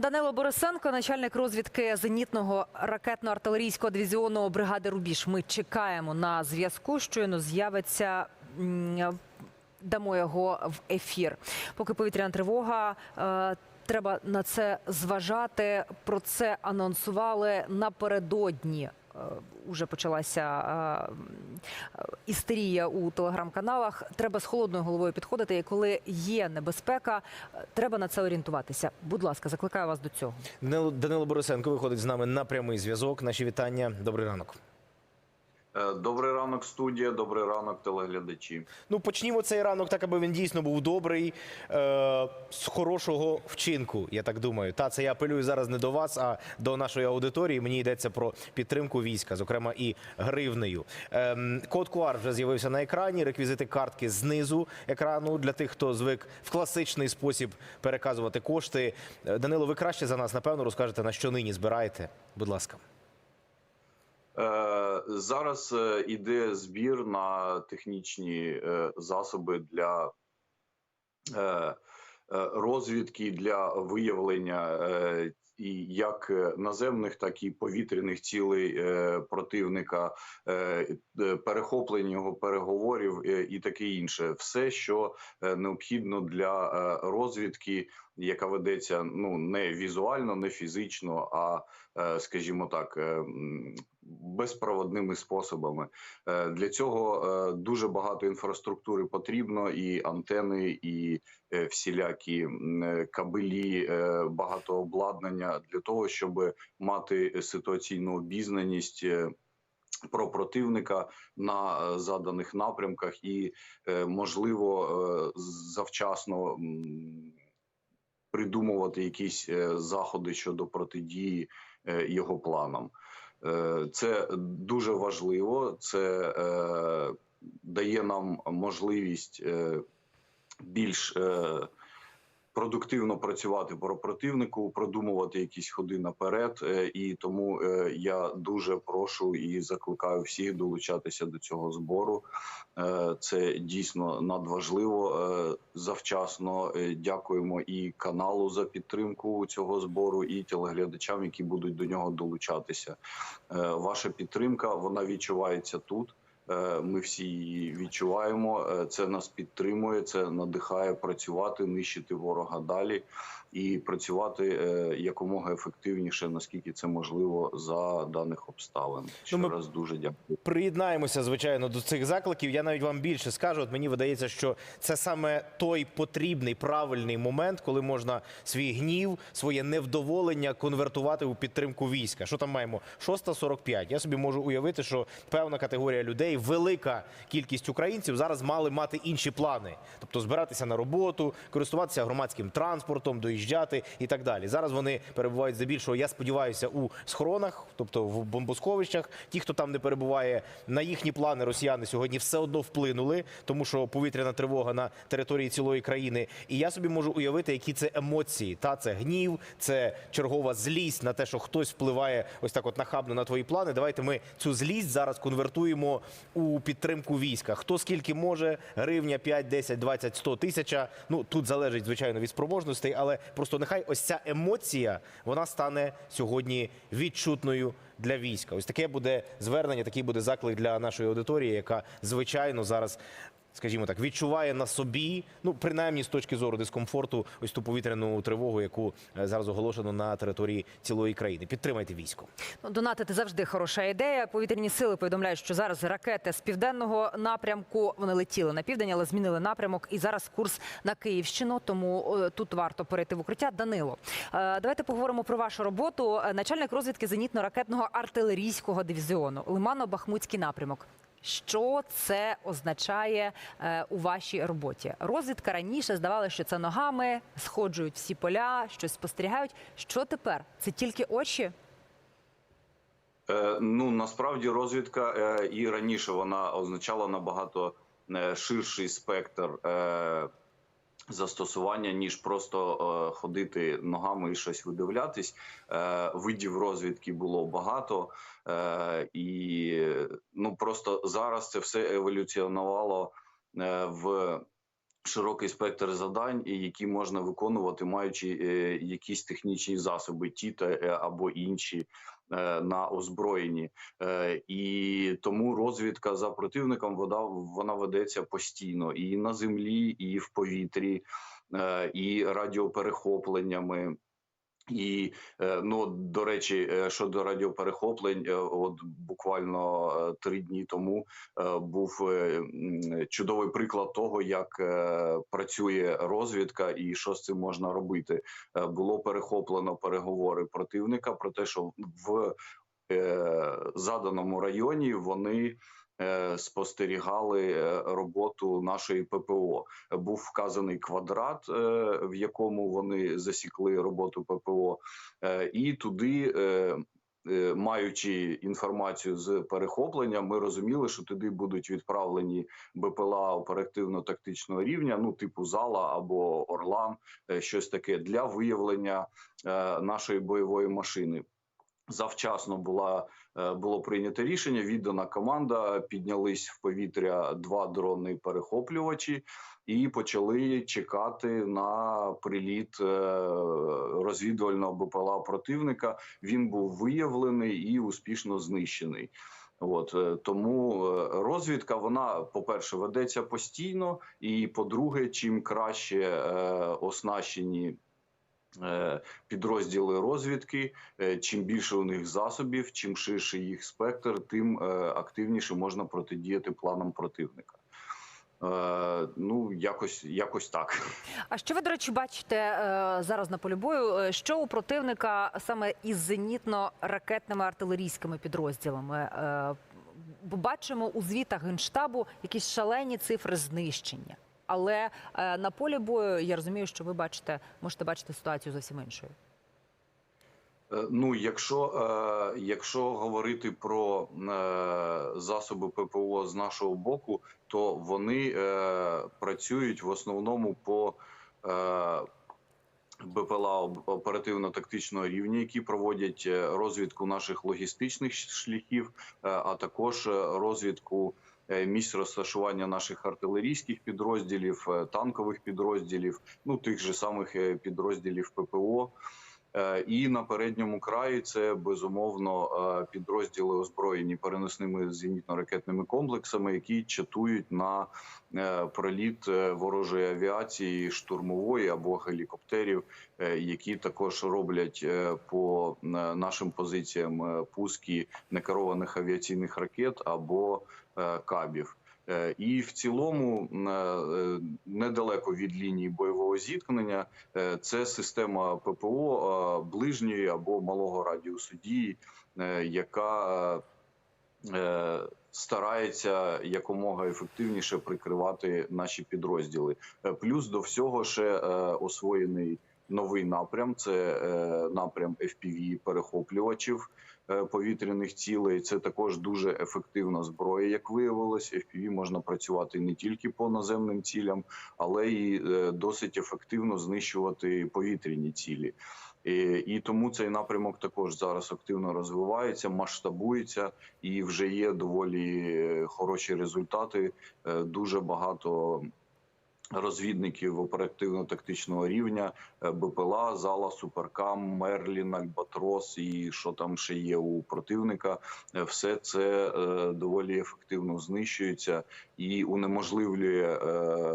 Данило Борисенко, начальник розвідки зенітного ракетно-артилерійського дивізіону бригади Рубіж. Ми чекаємо на зв'язку. Щойно з'явиться. Дамо його в ефір. Поки повітряна тривога. е, Треба на це зважати. Про це анонсували напередодні. Е, Уже почалася е, істерія у телеграм-каналах. Треба з холодною головою підходити. І коли є небезпека, е, треба на це орієнтуватися. Будь ласка, закликаю вас до цього. Данило Борисенко виходить з нами на прямий зв'язок. Наші вітання. Добрий ранок. Е, Добрий ранок, студія. Добрий ранок, телеглядачі. Ну почнімо цей ранок, так аби він дійсно був добрий, е, з хорошого вчинку. Я так думаю. Та це я апелюю зараз не до вас, а до нашої аудиторії. Мені йдеться про підтримку війська, зокрема і гривнею. Ем, код QR вже з'явився на екрані. Реквізити картки знизу екрану для тих, хто звик в класичний спосіб переказувати кошти. Е, Данило, ви краще за нас напевно розкажете на що нині збираєте. Будь ласка. Е, Зараз е, іде збір на технічні е, засоби для розвідки для виявлення і як наземних, так і повітряних цілей противника, перехоплення його переговорів і таке інше. Все, що необхідно для розвідки, яка ведеться ну не візуально, не фізично, а е, скажімо так, е, безпроводними способами. Е, Для цього дуже багато інфраструктури потрібно, і антени, і всілякі кабелі, багато обладнання для того, щоб мати ситуаційну обізнаність. Про противника на заданих напрямках, і можливо завчасно придумувати якісь е, заходи щодо протидії е, його планам. Е, Це дуже важливо. Це дає нам можливість більш продуктивно працювати про противнику, продумувати якісь ходи наперед. Е, І тому е, я дуже прошу і закликаю всіх долучатися до цього збору. Е, Це дійсно надважливо. Завчасно дякуємо і каналу за підтримку цього збору, і телеглядачам, які будуть до нього долучатися. Ваша підтримка вона відчувається тут. Е, Ми всі її відчуваємо. Е, Це нас підтримує, це надихає працювати, нищити ворога далі і працювати е, якомога ефективніше, наскільки це можливо за даних обставин. Ще ми- раз дуже дякую. Приєднаємося, звичайно, до цих закликів. Я навіть вам більше скажу. От мені видається, що це саме той потрібний правильний момент, коли можна свій гнів, своє невдоволення конвертувати у підтримку війська. Що там маємо? 6.45. Я собі можу уявити, що певна категорія людей, велика кількість українців зараз мали мати інші плани, тобто збиратися на роботу, користуватися громадським транспортом, доїжджати і так далі. Зараз вони перебувають здебільшого. Я сподіваюся, у схоронах, тобто в бомбосховищах. Ті, хто там не перебуває, на їхні плани росіяни сьогодні все одно вплинули, тому що повітряна тривога на території цілої країни. І я собі можу уявити, які це емоції. Та це гнів, це чергова злість на те, що хтось впливає ось так, от нахабно на твої плани. Давайте ми цю злість зараз конвертуємо у підтримку війська. Хто скільки може, гривня 5, 10, 20, 100 тисяча. Ну тут залежить звичайно від спроможностей, але просто нехай ось ця емоція вона стане сьогодні відчутною для війська. Ось таке буде звернення, такий буде заклик для нашої аудиторії, яка звичайно зараз. Скажімо так, відчуває на собі, ну принаймні з точки зору дискомфорту, ось ту повітряну тривогу, яку е, зараз оголошено на території цілої країни. Підтримайте військо. Ну, Донатити завжди хороша ідея. Повітряні сили повідомляють, що зараз ракети з південного напрямку вони летіли на південь, але змінили напрямок. І зараз курс на Київщину. Тому е, тут варто перейти в укриття. Данило, е, давайте поговоримо про вашу роботу. Начальник розвідки зенітно-ракетного артилерійського дивізіону Лимано-Бахмутський напрямок. Що це означає е, у вашій роботі? Розвідка раніше здавалося, що це ногами, сходжують всі поля, щось спостерігають. Що тепер? Це тільки очі? Е, Ну насправді розвідка е, і раніше вона означала набагато ширший спектр застосування, ніж просто е, ходити ногами і щось видивлятись. Е, Видів розвідки було багато, е, і ну просто зараз це все еволюціонувало е, в широкий спектр завдань, які можна виконувати, маючи е, якісь технічні засоби, ті та е, або інші е, на озброєнні. І тому розвідка за противником вода вона ведеться постійно і на землі, і в повітрі, і радіоперехопленнями. І е, ну до речі, е, щодо радіоперехоплень, е, от буквально три дні тому був чудовий приклад того, як працює розвідка і що з цим можна робити. Було перехоплено переговори противника про те, що в заданому районі вони. Е, Спостерігали е, роботу нашої ППО. Був вказаний квадрат, е, в якому вони засікли роботу ППО, і туди, маючи інформацію з перехоплення, ми розуміли, що туди будуть відправлені БПЛА оперативно-тактичного рівня, ну типу зала або Орлан, щось таке для виявлення нашої бойової машини. Завчасно була е, було прийнято рішення. Віддана команда. Піднялись в повітря два дрони перехоплювачі і почали чекати на приліт е, розвідувального БПЛА противника. Він був виявлений і успішно знищений. От е, тому розвідка вона, по-перше, ведеться постійно, і по-друге, чим краще е, оснащені підрозділи розвідки, е, чим більше у них засобів, чим ширше їх спектр, тим е, активніше можна протидіяти планам противника. Е, ну, якось, якось так. А що ви, до речі, бачите е, зараз на полі бою? Е, Що у противника саме із зенітно-ракетними артилерійськими підрозділами? Е, Бачимо у звітах генштабу якісь шалені цифри знищення. Але е, на полі бою я розумію, що ви бачите, можете бачити ситуацію зовсім іншою. Е, Ну, якщо, е, якщо говорити про засоби ППО з нашого боку, то вони працюють в основному по БПЛА оперативно-тактичного рівня, які проводять е, розвідку наших логістичних шляхів, е, а також е, розвідку місць розташування наших артилерійських підрозділів, танкових підрозділів, ну тих же самих підрозділів ППО. Е, І на передньому краї це безумовно е, підрозділи озброєні переносними зенітно-ракетними комплексами, які чатують на е, проліт е, ворожої авіації, штурмової або гелікоптерів, які також роблять по нашим позиціям пуски некерованих авіаційних ракет або кабів. Е, І в цілому е, недалеко від лінії бойового зіткнення Е, Це система ППО ближньої або малого радіусу дії, яка старається якомога ефективніше прикривати наші підрозділи. Плюс до всього ще освоєний новий напрям. Це напрям FPV перехоплювачів повітряних цілей. Це також дуже ефективна зброя, як виявилось. FPV можна працювати не тільки по наземним цілям, але й е, досить ефективно знищувати повітряні цілі. І, тому цей напрямок також зараз активно розвивається, масштабується і вже є доволі е, хороші результати. Е, Дуже багато розвідників оперативно-тактичного рівня е, БПЛА, зала, Суперкам, Мерлін, Альбатрос і що там ще є у противника. Е, Все це е, доволі ефективно знищується і унеможливлює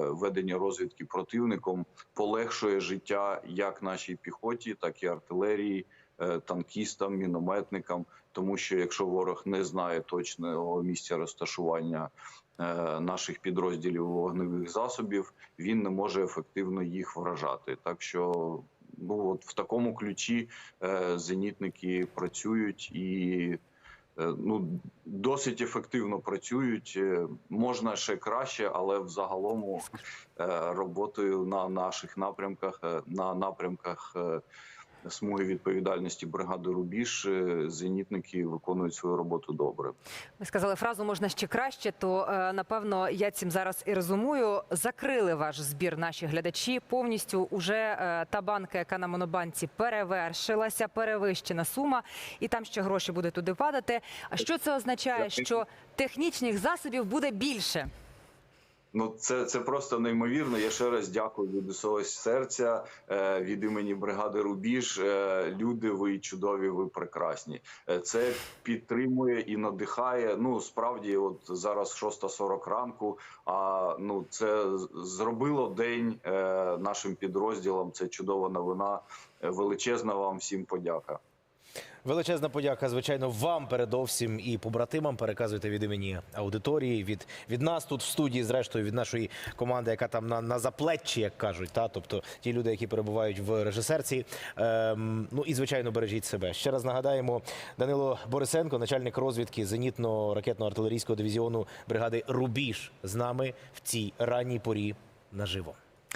ведення розвідки противником, полегшує життя як нашій піхоті, так і артилерії, танкістам, мінометникам. Тому що якщо ворог не знає точного місця розташування е, наших підрозділів вогневих засобів, він не може ефективно їх вражати. Так що ну от в такому ключі е, зенітники працюють і е, ну досить ефективно працюють. Е, Можна ще краще, але взагалом е, роботою на наших напрямках, е, на напрямках. Смуги відповідальності бригади Рубіж е, зенітники виконують свою роботу добре. Ви сказали фразу можна ще краще, то е, напевно я цим зараз і резумую. Закрили ваш збір наші глядачі. Повністю уже е, та банка, яка на монобанці перевершилася, перевищена сума, і там ще гроші буде туди падати. А що це означає? Що технічних засобів буде більше? Ну, це, це просто неймовірно. Я ще раз дякую від усього серця е, від імені бригади Рубіж. Е, люди, ви чудові, ви прекрасні. Е, це підтримує і надихає. Ну справді, от зараз 6.40 ранку. А ну це зробило день нашим підрозділам. Це чудова новина. Величезна вам всім подяка. Величезна подяка, звичайно, вам передовсім і побратимам. Переказуйте від імені аудиторії, від, від нас тут в студії, зрештою, від нашої команди, яка там на, на заплеччі, як кажуть. Та? Тобто ті люди, які перебувають в режисерці. Ем, ну і звичайно, бережіть себе. Ще раз нагадаємо, Данило Борисенко, начальник розвідки зенітно-ракетно-артилерійського дивізіону бригади Рубіж, з нами в цій ранній порі наживо.